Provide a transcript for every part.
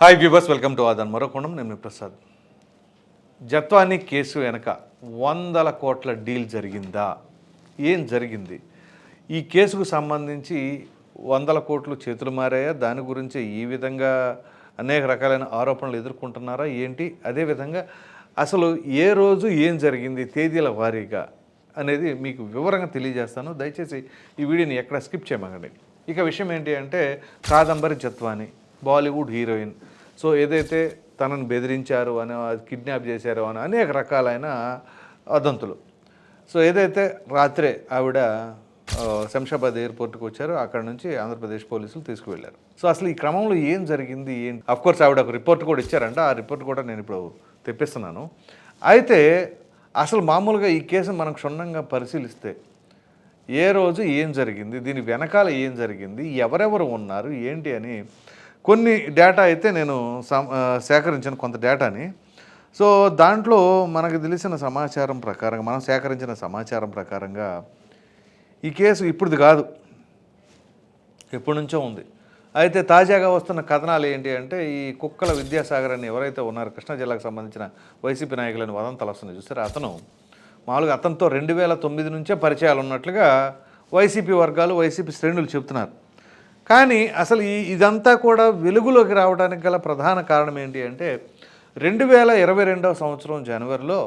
Hi viewers welcome to ఆదాన్ మరొకొండం నేను ప్రసాద్ జత్వాని కేసు వెనక వందల కోట్ల డీల్ జరిగిందా? ఏం జరిగింది? ఈ కేసుకు సంబంధించి వందల కోట్లు చేతులు మారాయా? దాని గురించి ఈ విధంగా అనేక రకాలైన ఆరోపణలు ఎదుర్కొంటున్నారా? ఏంటి? అదేవిధంగా అసలు ఏ రోజు ఏం జరిగింది తేదీల వారీగా అనేది మీకు వివరంగా తెలియజేస్తాను. దయచేసి ఈ వీడియోని ఎక్కడ స్కిప్ చేయమగండి ఇక విషయం ఏంటి అంటే Kadambari Jatwani Bollywood heroine so ఏదైతే తనను బెదిరించారు అని కిడ్నాప్ చేశారు అని అనేక రకాలైన వదంతులు సో ఏదైతే రాత్రే ఆవిడ శంషాబాద్ ఎయిర్పోర్ట్కి వచ్చారో అక్కడ నుంచి ఆంధ్రప్రదేశ్ పోలీసులు తీసుకువెళ్ళారు సో అసలు ఈ క్రమంలో ఏం జరిగింది ఏం అఫ్కోర్స్ ఆవిడ ఒక రిపోర్ట్ కూడా ఇచ్చారంట. ఆ రిపోర్ట్ కూడా నేను ఇప్పుడు తెప్పిస్తున్నాను. అయితే అసలు మామూలుగా ఈ కేసు మనం క్షుణ్ణంగా పరిశీలిస్తే ఏ రోజు ఏం జరిగింది దీని వెనకాల ఏం జరిగింది ఎవరెవరు ఉన్నారు ఏంటి అని కొన్ని డేటా అయితే నేను సం- సేకరించిన కొంత డేటాని సో దాంట్లో మనకు తెలిసిన సమాచారం ప్రకారంగా మనం సేకరించిన సమాచారం ప్రకారంగా ఈ కేసు ఇప్పుడుది కాదు. ఎప్పటి నుంచో ఉంది. అయితే తాజాగా వస్తున్న కథనాలు ఏంటి అంటే ఈ కుక్కల విద్యాసాగర్ అని ఎవరైతే ఉన్నారో కృష్ణా జిల్లాకు సంబంధించిన వైసీపీ నాయకులని వదంతలు వస్తున్నాయి చూసారు? అతను మామూలుగా అతనితో రెండు వేల తొమ్మిది నుంచే పరిచయాలు ఉన్నట్లుగా వైసీపీ వర్గాలు వైసీపీ శ్రేణులు చెబుతున్నారు. కానీ అసలు ఈ ఇదంతా కూడా వెలుగులోకి రావడానికి గల ప్రధాన కారణం ఏంటి అంటే రెండు వేల ఇరవై రెండవ సంవత్సరం జనవరిలో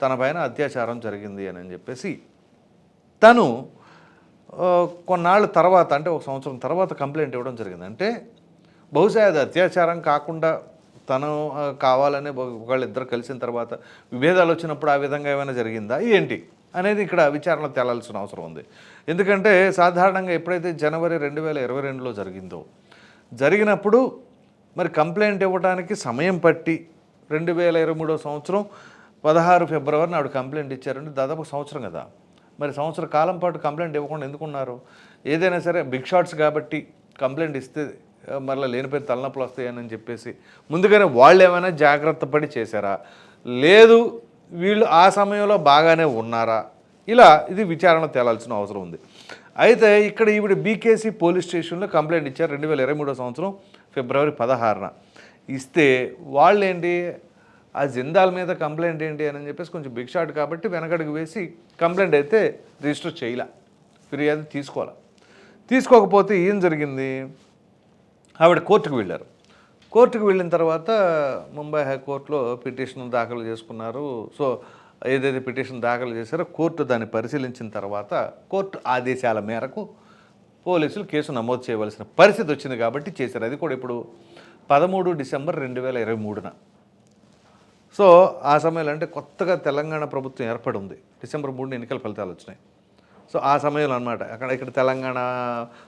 తన పైన అత్యాచారం జరిగింది అని చెప్పేసి తను కొన్నాళ్ళ తర్వాత అంటే ఒక సంవత్సరం తర్వాత కంప్లైంట్ ఇవ్వడం జరిగింది. అంటే బహుశా అది అత్యాచారం కాకుండా తను ఆ, కావాలనే ఒకళ్ళిద్దరు కలిసిన తర్వాత విభేదాలు వచ్చినప్పుడు ఆ విధంగా ఏమైనా జరిగిందా? ఏంటి? అనేది ఇక్కడ విచారణ తేలాల్సిన అవసరం ఉంది. ఎందుకంటే సాధారణంగా ఎప్పుడైతే జనవరి రెండు వేల ఇరవై రెండులో జరిగిందో జరిగినప్పుడు మరి కంప్లైంట్ ఇవ్వడానికి సమయం పట్టి రెండు వేల ఇరవై మూడో సంవత్సరం పదహారు ఫిబ్రవరి నాడు కంప్లైంట్ ఇచ్చారంటే దాదాపు సంవత్సరం కదా. మరి సంవత్సర కాలం పాటు కంప్లైంట్ ఇవ్వకుండా ఎందుకున్నారు? ఏదైనా సరే బిగ్ షాట్స్ కాబట్టి కంప్లైంట్ ఇస్తే మరలా లేనిపోయిన తలనొప్పులు వస్తాయని చెప్పేసి ముందుగానే వాళ్ళు ఏమైనా జాగ్రత్త పడి చేశారా? లేదు వీళ్ళు ఆ సమయంలో బాగానే ఉన్నారా? ఇలా ఇది విచారణ తేలాల్సిన అవసరం ఉంది. అయితే ఇక్కడ ఈవిడ బీకేసీ పోలీస్ స్టేషన్లో కంప్లైంట్ ఇచ్చారు రెండు వేల ఇరవై మూడో సంవత్సరం ఫిబ్రవరి పదహారున. ఇస్తే వాళ్ళేంటి? ఆ జిందాల్ మీద కంప్లైంట్ ఏంటి అని చెప్పేసి కొంచెం బిగ్ షాట్ కాబట్టి వెనకడుగు వేసి కంప్లైంట్ అయితే రిజిస్టర్ చేయలే. ఫిర్యాదు తీసుకోవాలి. తీసుకోకపోతే ఏం జరిగింది? ఆవిడ కోర్టుకు వెళ్ళారు. కోర్టుకు వెళ్ళిన తర్వాత ముంబై హైకోర్టులో పిటిషన్ దాఖలు చేసుకున్నారు. సో ఏదైతే పిటిషన్ దాఖలు చేశారో కోర్టు దాన్ని పరిశీలించిన తర్వాత కోర్టు ఆదేశాల మేరకు పోలీసులు కేసు నమోదు చేయవలసిన పరిస్థితి వచ్చింది కాబట్టి చేశారు. అది కూడా ఇప్పుడు పదమూడు డిసెంబర్ రెండు వేల ఇరవై మూడున. సో ఆ సమయంలో అంటే కొత్తగా తెలంగాణ ప్రభుత్వం ఏర్పడి ఉంది. డిసెంబర్ మూడున ఎన్నికల ఫలితాలు వచ్చినాయి. సో ఆ సమయంలో అనమాట అక్కడ ఇక్కడ తెలంగాణ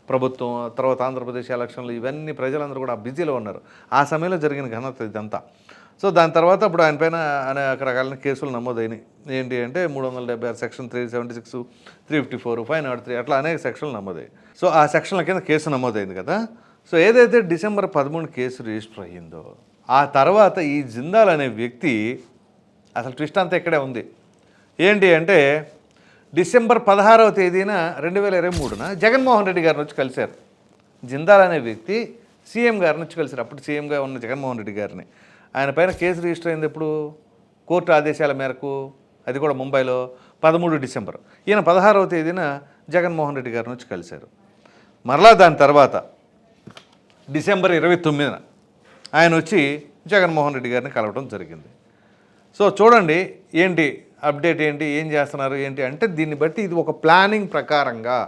ప్రభుత్వం తర్వాత ఆంధ్రప్రదేశ్ ఎలక్షన్లు ఇవన్నీ ప్రజలందరూ కూడా బిజీలో ఉన్నారు. ఆ సమయంలో జరిగిన ఘనత ఇదంతా. సో దాని తర్వాత ఇప్పుడు ఆయన పైన అనేక రకాలైన కేసులు నమోదైనాయి. ఏంటి అంటే మూడు వందల డెబ్బై ఆరు section three seventy six three fifty four five not three అట్లా అనేక సెక్షన్లు నమోదయ్యాయి. సో ఆ సెక్షన్ల కింద కేసు నమోదైంది కదా. సో ఏదైతే డిసెంబర్ పదమూడు కేసు రిజిస్టర్ అయ్యిందో ఆ తర్వాత ఈ జిందాల్ అనే వ్యక్తి అసలు ట్విస్ట్ అంతా ఇక్కడే ఉంది. ఏంటి అంటే డిసెంబర్ పదహారవ తేదీన రెండు వేల ఇరవై మూడున జగన్మోహన్ రెడ్డి గారిని వచ్చి కలిశారు. జిందాల్ అనే వ్యక్తి సీఎం గారిని వచ్చి కలిశారు. అప్పుడు సీఎంగా ఉన్న జగన్మోహన్ రెడ్డి గారిని. ఆయన పైన కేసు రిజిస్టర్ అయింది ఎప్పుడు? కోర్టు ఆదేశాల మేరకు. అది కూడా ముంబైలో పదమూడు డిసెంబర్. ఈయన పదహారవ తేదీన జగన్మోహన్ రెడ్డి గారిని వచ్చి కలిశారు. మరలా దాని తర్వాత డిసెంబర్ ఇరవై తొమ్మిదిన ఆయన వచ్చి జగన్మోహన్ రెడ్డి గారిని కలవడం జరిగింది. సో చూడండి ఏంటి అప్డేట్ ఏంటి ఏం చేస్తున్నారు ఏంటి అంటే దీన్ని బట్టి ఇది ఒక ప్లానింగ్ ప్రకారంగా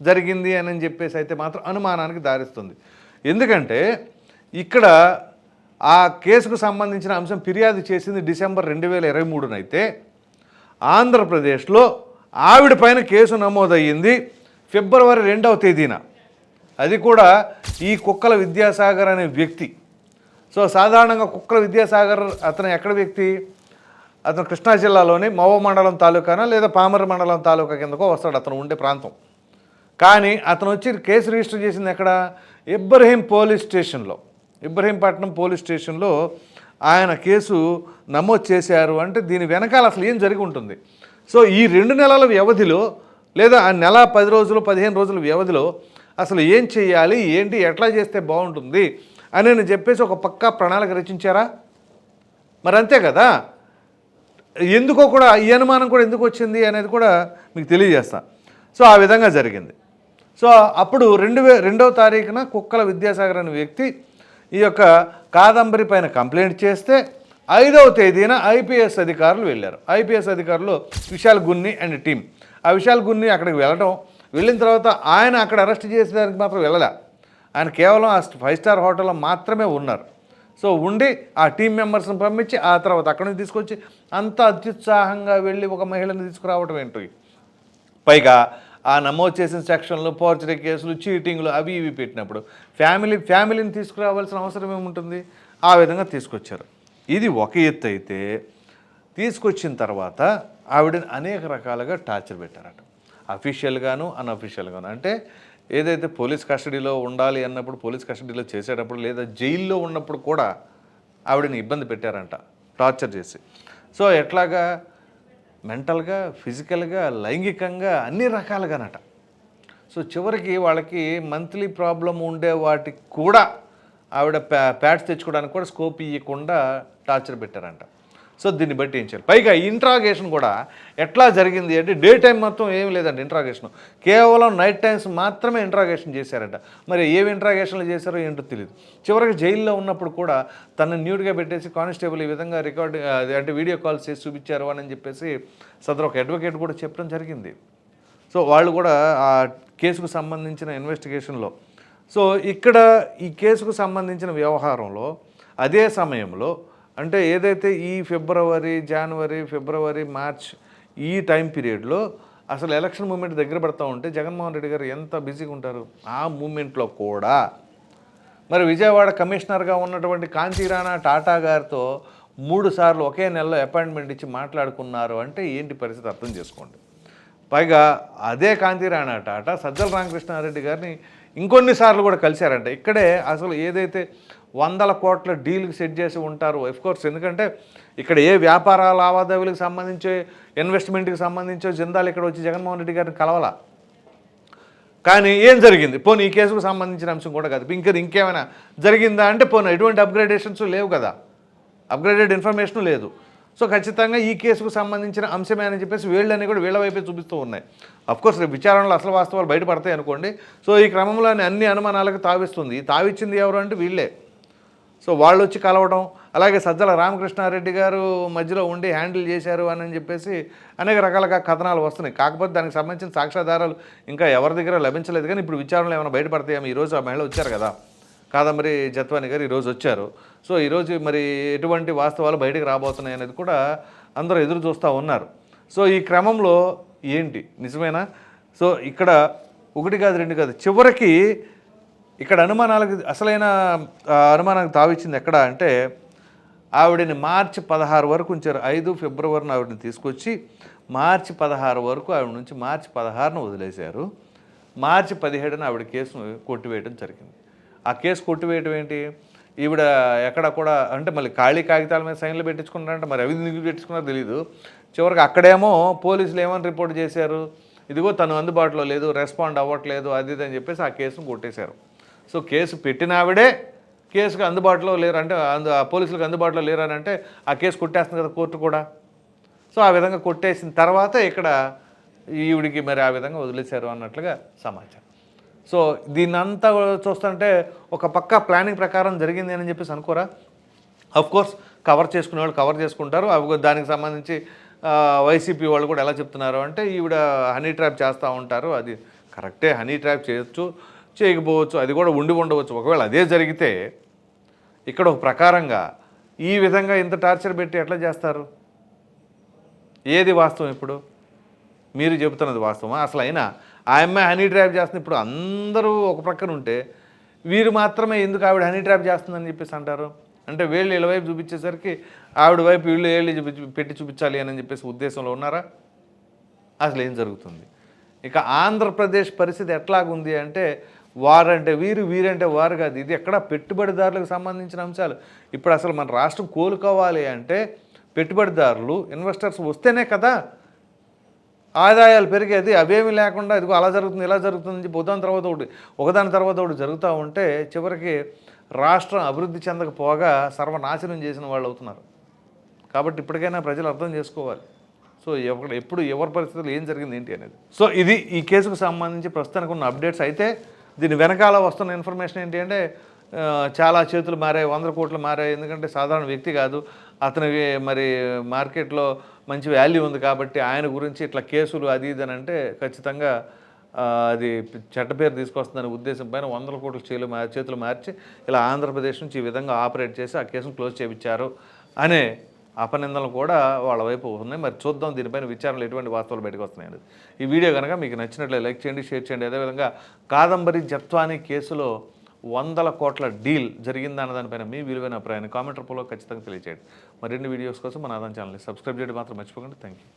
జరిగింది అని చెప్పేసి అయితే మాత్రం అనుమానానికి దారిస్తుంది. ఎందుకంటే ఇక్కడ ఆ కేసుకు సంబంధించిన అంశం ఫిర్యాదు చేసింది డిసెంబర్ రెండు వేల ఇరవై మూడునైతే ఆంధ్రప్రదేశ్లో ఆవిడ పైన కేసు నమోదయ్యింది ఫిబ్రవరి రెండవ తేదీన. అది కూడా ఈ కుక్కల విద్యాసాగర్ అనే వ్యక్తి. సో సాధారణంగా కుక్కల విద్యాసాగర్ అతను ఎక్కడ వ్యక్తి? అతను కృష్ణా జిల్లాలోని మవ మండలం తాలూకానా లేదా పామర మండలం తాలూకా కిందకో వస్తాడు అతను ఉండే ప్రాంతం. కానీ అతను వచ్చి కేసు రిజిస్టర్ చేసింది ఎక్కడ? ఇబ్రహీం పోలీస్ స్టేషన్లో. ఇబ్రహీంపట్నం పోలీస్ స్టేషన్లో ఆయన కేసు నమోదు చేశారు అంటే దీని వెనకాల అసలు ఏం జరిగి ఉంటుంది? సో ఈ రెండు నెలల వ్యవధిలో లేదా ఆ నెల పది రోజులు పదిహేను రోజుల వ్యవధిలో అసలు ఏం చేయాలి? ఏంటి? ఎట్లా చేస్తే బాగుంటుంది? అని చెప్పేసి ఒక పక్కా ప్రణాళిక రచించారా? మరి అంతే కదా? ఎందుకో కూడా ఈ అనుమానం కూడా ఎందుకు వచ్చింది అనేది కూడా మీకు తెలియజేస్తా. సో ఆ విధంగా జరిగింది. సో అప్పుడు రెండు వే రెండవ తారీఖున కుక్కల విద్యాసాగర్ అనే వ్యక్తి ఈ యొక్క కాదంబరి పైన కంప్లైంట్ చేస్తే ఐదవ తేదీన ఐపీఎస్ అధికారులు వెళ్ళారు. ఐపీఎస్ అధికారులు విశాల్ గున్ని అండ్ టీం. ఆ విశాల్ గున్ని అక్కడికి వెళ్ళడం వెళ్ళిన తర్వాత ఆయన అక్కడ అరెస్ట్ చేసేదానికి మాత్రం వెళ్ళలే. ఆయన కేవలం ఆ ఫైవ్ స్టార్ హోటల్లో మాత్రమే ఉన్నారు. సో ఉండి ఆ టీం మెంబర్స్ని పంపించి ఆ తర్వాత అక్కడి నుంచి తీసుకొచ్చి అంత అత్యుత్సాహంగా వెళ్ళి ఒక మహిళని తీసుకురావడం ఏంటి? పైగా ఆ నమోదు చేసిన సెక్షన్లు పోర్చరీ కేసులు చీటింగ్లు అవి ఇవి పెట్టినప్పుడు ఫ్యామిలీ ఫ్యామిలీని తీసుకురావాల్సిన అవసరం ఏముంటుంది? ఆ విధంగా తీసుకొచ్చారు. ఇది ఒక ఎత్తు అయితే తీసుకొచ్చిన తర్వాత ఆవిడని అనేక రకాలుగా టార్చర్ పెట్టారట. అఫీషియల్గాను అన్అఫీషియల్గాను అంటే ఏదైతే పోలీస్ కస్టడీలో ఉండాలి అన్నప్పుడు పోలీస్ కస్టడీలో చేసేటప్పుడు లేదా జైల్లో ఉన్నప్పుడు కూడా ఆవిడని ఇబ్బంది పెట్టారంట టార్చర్ చేసి. సో ఎట్లాగా మెంటల్గా ఫిజికల్గా లైంగికంగా అన్ని రకాలుగానట. సో చివరికి వాళ్ళకి మంత్లీ ప్రాబ్లం ఉండే వాటికి కూడా ఆవిడ ప్యా ప్యాడ్స్ తెచ్చుకోవడానికి కూడా స్కోప్ ఇవ్వకుండా టార్చర్ పెట్టారంట. సో దీన్ని బట్టి ఏం చేయాలి? పైగా ఇంట్రాగేషన్ కూడా ఎట్లా జరిగింది అంటే డే టైం మొత్తం ఏం లేదండి ఇంట్రాగేషన్ కేవలం నైట్ టైమ్స్ మాత్రమే ఇంట్రాగేషన్ చేశారంట. మరి ఏమి ఇంట్రాగేషన్లు చేశారో ఏంటో తెలియదు చివరికి జైల్లో ఉన్నప్పుడు కూడా తను న్యూడ్గా పెట్టేసి కానిస్టేబుల్ ఈ విధంగా రికార్డ్ అంటే వీడియో కాల్స్ చేసి చూపించారు అని చెప్పేసి సదరు ఒక అడ్వకేట్ కూడా చెప్పడం జరిగింది. సో వాళ్ళు కూడా ఆ కేసుకు సంబంధించిన ఇన్వెస్టిగేషన్లో సో ఇక్కడ ఈ కేసుకు సంబంధించిన వ్యవహారంలో అదే సమయంలో అంటే ఏదైతే ఈ ఫిబ్రవరి జనవరి ఫిబ్రవరి మార్చ్ ఈ టైం పీరియడ్లో అసలు ఎలక్షన్ మూమెంట్ దగ్గర పడతా ఉంటే జగన్మోహన్ రెడ్డి గారు ఎంత బిజీగా ఉంటారు? ఆ మూమెంట్లో కూడా. మరి విజయవాడ కమిషనర్గా ఉన్నటువంటి కాంతిరాణా టాటా గారితో మూడు సార్లు ఒకే నెలలో అపాయింట్మెంట్ ఇచ్చి మాట్లాడుకున్నారు అంటే ఏంటి పరిస్థితి అర్థం చేసుకోండి. పైగా అదే కాంతిరాణా టాటా సజ్జల రామకృష్ణారెడ్డి గారిని ఇంకొన్ని సార్లు కూడా కలిశారంట. ఇక్కడే అసలు ఏదైతే వందల కోట్ల డీల్కి సెట్ చేసి ఉంటారు. కోర్స్ ఎందుకంటే ఇక్కడ ఏ వ్యాపార లావాదేవీలకు సంబంధించి ఇన్వెస్ట్మెంట్కి సంబంధించో జిందాలు ఇక్కడ వచ్చి జగన్మోహన్ రెడ్డి గారిని కలవాలా. కానీ ఏం జరిగింది? పోనీ ఈ కేసుకు సంబంధించిన అంశం కూడా కాదు. ఇంకా ఇంకేమైనా జరిగిందా అంటే పోనీ ఎటువంటి అప్గ్రేడేషన్స్ లేవు కదా. అప్గ్రేడెడ్ ఇన్ఫర్మేషన్ లేదు. సో ఖచ్చితంగా ఈ కేసుకు సంబంధించిన అంశమే అని చెప్పేసి వీళ్ళని కూడా వీళ్ళ వైపే చూపిస్తూ ఉన్నాయి. అఫ్కోర్స్ రేపు విచారణలో అసలు వాస్తవాలు బయటపడతాయి అనుకోండి. సో ఈ క్రమంలోనే అన్ని అనుమానాలకు తావిస్తుంది. తావిచ్చింది ఎవరు అంటే వీళ్ళే. సో వాళ్ళు వచ్చి కలవడం అలాగే సజ్జల రామకృష్ణారెడ్డి గారు మధ్యలో ఉండి హ్యాండిల్ చేశారు అని చెప్పేసి అనేక రకాలుగా కథనాలు వస్తున్నాయి. కాకపోతే దానికి సంబంధించిన సాక్ష్యాధారాలు ఇంకా ఎవరి దగ్గర లభించలేదు. కానీ ఇప్పుడు విచారణలు ఏమైనా బయటపడతాయేమో ఈరోజు ఆ మహిళ వచ్చారు కదా. కాదంబరి జత్వాని గారు ఈరోజు వచ్చారు. సో ఈరోజు మరి ఎటువంటి వాస్తవాలు బయటకు రాబోతున్నాయి అనేది కూడా అందరూ ఎదురు చూస్తూ ఉన్నారు. సో ఈ క్రమంలో ఏంటి? నిజమేనా? సో ఇక్కడ ఒకటి కాదు రెండు కాదు చివరికి ఇక్కడ అనుమానాలకు అసలైన ఆ, అనుమానానికి తావిచ్చింది ఎక్కడ అంటే ఆవిడని మార్చి పదహారు వరకు ఉంచారు. ఐదు ఫిబ్రవరిని ఆవిడని తీసుకొచ్చి మార్చి పదహారు వరకు ఆవిడ నుంచి మార్చి పదహారున వదిలేశారు. మార్చి పదిహేడున ఆవిడ కేసును కొట్టివేయడం జరిగింది. ఆ కేసు కొట్టివేయడం ఏంటి? ఈవిడ ఎక్కడ కూడా అంటే మళ్ళీ ఖాళీ కాగితాల మీద సైన్లు పెట్టించుకున్నారంటే మరి అవి ఎందుకు పెట్టించుకున్నారో తెలియదు చివరికి అక్కడేమో పోలీసులు ఏమని రిపోర్ట్ చేశారు? ఇదిగో తను అందుబాటులో లేదు రెస్పాండ్ అవ్వట్లేదు అది ఇది అని చెప్పేసి ఆ కేసును కొట్టేశారు. సో కేసు పెట్టిన ఆవిడే కేసుకు అందుబాటులో లేరంటే అందు ఆ పోలీసులకు అందుబాటులో లేరు అంటే ఆ కేసు కొట్టేస్తుంది కదా కోర్టు కూడా. సో ఆ విధంగా కొట్టేసిన తర్వాత ఇక్కడ ఈవిడికి మరి ఆ విధంగా వదిలేశారు అన్నట్లుగా సమాచారం. సో దీన్నంతా చూస్తుంటే ఒక పక్క ప్లానింగ్ ప్రకారం జరిగింది అని చెప్పేసి అనుకోరా? అఫ్ కోర్స్ కవర్ చేసుకునే వాళ్ళు కవర్ చేసుకుంటారు. అవి దానికి సంబంధించి వైసీపీ వాళ్ళు కూడా ఎలా చెప్తున్నారు అంటే ఈవిడ హనీ ట్రాప్ చేస్తూ ఉంటారు. అది కరెక్టే హనీ ట్రాప్ చేయొచ్చు. చేయకపోవచ్చు అది కూడా ఉండి ఉండవచ్చు. ఒకవేళ అదే జరిగితే ఇక్కడ ఒక ప్రకారంగా ఈ విధంగా ఇంత టార్చర్ పెట్టి ఎట్లా చేస్తారు? ఏది వాస్తవం ఇప్పుడు? మీరు చెబుతున్నది వాస్తవమా? అసలు అయినా ఆ అమ్మాయి హనీ ట్రాప్ చేస్తుంది ఇప్పుడు అందరూ ఒక ప్రక్కన ఉంటే వీరు మాత్రమే ఎందుకు ఆవిడ హనీ ట్రాప్ చేస్తుందని చెప్పేసి అంటారు? అంటే వీళ్ళు ఇలా వైపు చూపించేసరికి ఆవిడ వైపు వీళ్ళు వీళ్ళు చూపించి పెట్టి చూపించాలి అని చెప్పేసి ఉద్దేశంలో ఉన్నారా? అసలు ఏం జరుగుతుంది? ఇక ఆంధ్రప్రదేశ్ పరిస్థితి ఎట్లాగుంది అంటే వారంటే వీరు వీరంటే వారు కాదు. ఇది ఎక్కడ పెట్టుబడిదారులకు సంబంధించిన అంశాలు. ఇప్పుడు అసలు మన రాష్ట్రం కోలుకోవాలి అంటే పెట్టుబడిదారులు ఇన్వెస్టర్స్ వస్తేనే కదా ఆదాయాలు పెరిగేది. అవేమీ లేకుండా ఇదిగో అలా జరుగుతుంది ఇలా జరుగుతుంది అని చెప్పి ఒకదాని తర్వాత ఒకటి ఒకదాని తర్వాత ఒకటి జరుగుతూ ఉంటే చివరికి రాష్ట్రం అభివృద్ధి చెందకపోగా సర్వనాశనం చేసిన వాళ్ళు అవుతున్నారు. కాబట్టి ఇప్పటికైనా ప్రజలు అర్థం చేసుకోవాలి. సో ఎవరు ఎప్పుడు ఎవరి పరిస్థితుల్లో ఏం జరిగింది ఏంటి అనేది. సో ఇది ఈ కేసుకు సంబంధించి ప్రస్తుతానికి ఉన్న అప్డేట్స్. అయితే దీని వెనకాల వస్తున్న ఇన్ఫర్మేషన్ ఏంటి అంటే చాలా చేతులు మారాయి వందల కోట్లు మారాయి. ఎందుకంటే సాధారణ వ్యక్తి కాదు. అతనికి మరి మార్కెట్లో మంచి వాల్యూ ఉంది కాబట్టి ఆయన గురించి ఇట్లా కేసులు అది ఇది అని అంటే ఖచ్చితంగా అది చెడ్డ పేరు తీసుకొస్తుందనే ఉద్దేశం పైన వందల కోట్ల చేతులు చేతులు మార్చి ఇలా ఆంధ్రప్రదేశ్ నుంచి ఈ విధంగా ఆపరేట్ చేసి ఆ కేసును క్లోజ్ చేయించారు అనే అపనిందనలు కూడా వాళ్ళ వైపు ఉన్నాయి. మరి చూద్దాం దీనిపైన విచారణలు ఎటువంటి వాస్తవాలు బయటకు వస్తున్నాయి ఈ వీడియో కనుక మీకు నచ్చినట్లయితే లైక్ చేయండి షేర్ చేయండి. అదేవిధంగా కాదంబరి జత్వాని కేసులో వందల కోట్ల డీల్ జరిగిందన్న దానిపైన మీ విలువైన అభిప్రాయాన్ని కామెంట్ రూపంలో ఖచ్చితంగా తెలియజేయండి మరిన్ని వీడియోస్ కోసం మన ఆదాన్ ఛానల్ని సబ్స్క్రైబ్ చేయడం మాత్రం మర్చిపోకండి. Thank you